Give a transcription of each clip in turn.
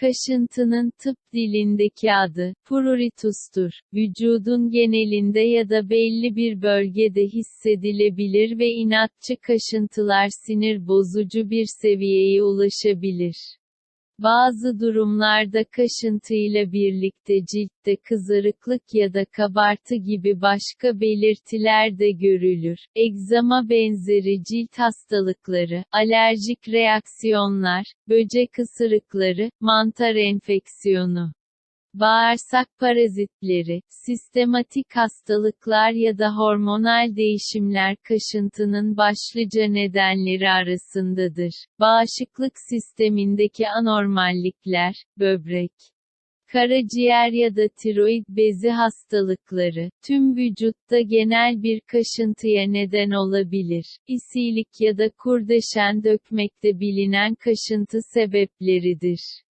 Kaşıntının tıp dilindeki adı, pruritustur. Vücudun genelinde ya da belli bir bölgede hissedilebilir ve inatçı kaşıntılar sinir bozucu bir seviyeye ulaşabilir. Bazı durumlarda kaşıntıyla birlikte ciltte kızarıklık ya da kabartı gibi başka belirtiler de görülür. Egzama benzeri cilt hastalıkları, alerjik reaksiyonlar, böcek ısırıkları, mantar enfeksiyonu bağırsak parazitleri, sistematik hastalıklar ya da hormonal değişimler kaşıntının başlıca nedenleri arasındadır. Bağışıklık sistemindeki anormallikler, böbrek, karaciğer ya da tiroid bezi hastalıkları, tüm vücutta genel bir kaşıntıya neden olabilir. İsilik ya da kurdeşen dökmekte bilinen kaşıntı sebepleridir.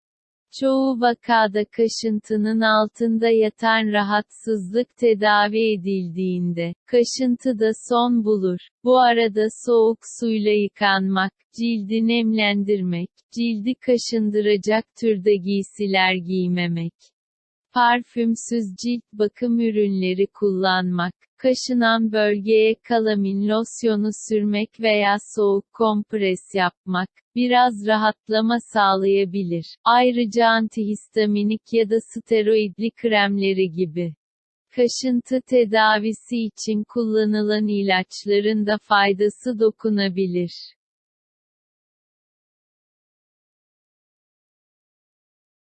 Çoğu vakada kaşıntının altında yatan rahatsızlık tedavi edildiğinde, kaşıntı da son bulur. Bu arada soğuk suyla yıkanmak, cildi nemlendirmek, cildi kaşındıracak türde giysiler giymemek, parfümsüz cilt bakım ürünleri kullanmak, kaşınan bölgeye kalamin losyonu sürmek veya soğuk kompres yapmak, biraz rahatlama sağlayabilir. Ayrıca antihistaminik ya da steroidli kremleri gibi. Kaşıntı tedavisi için kullanılan ilaçların da faydası dokunabilir.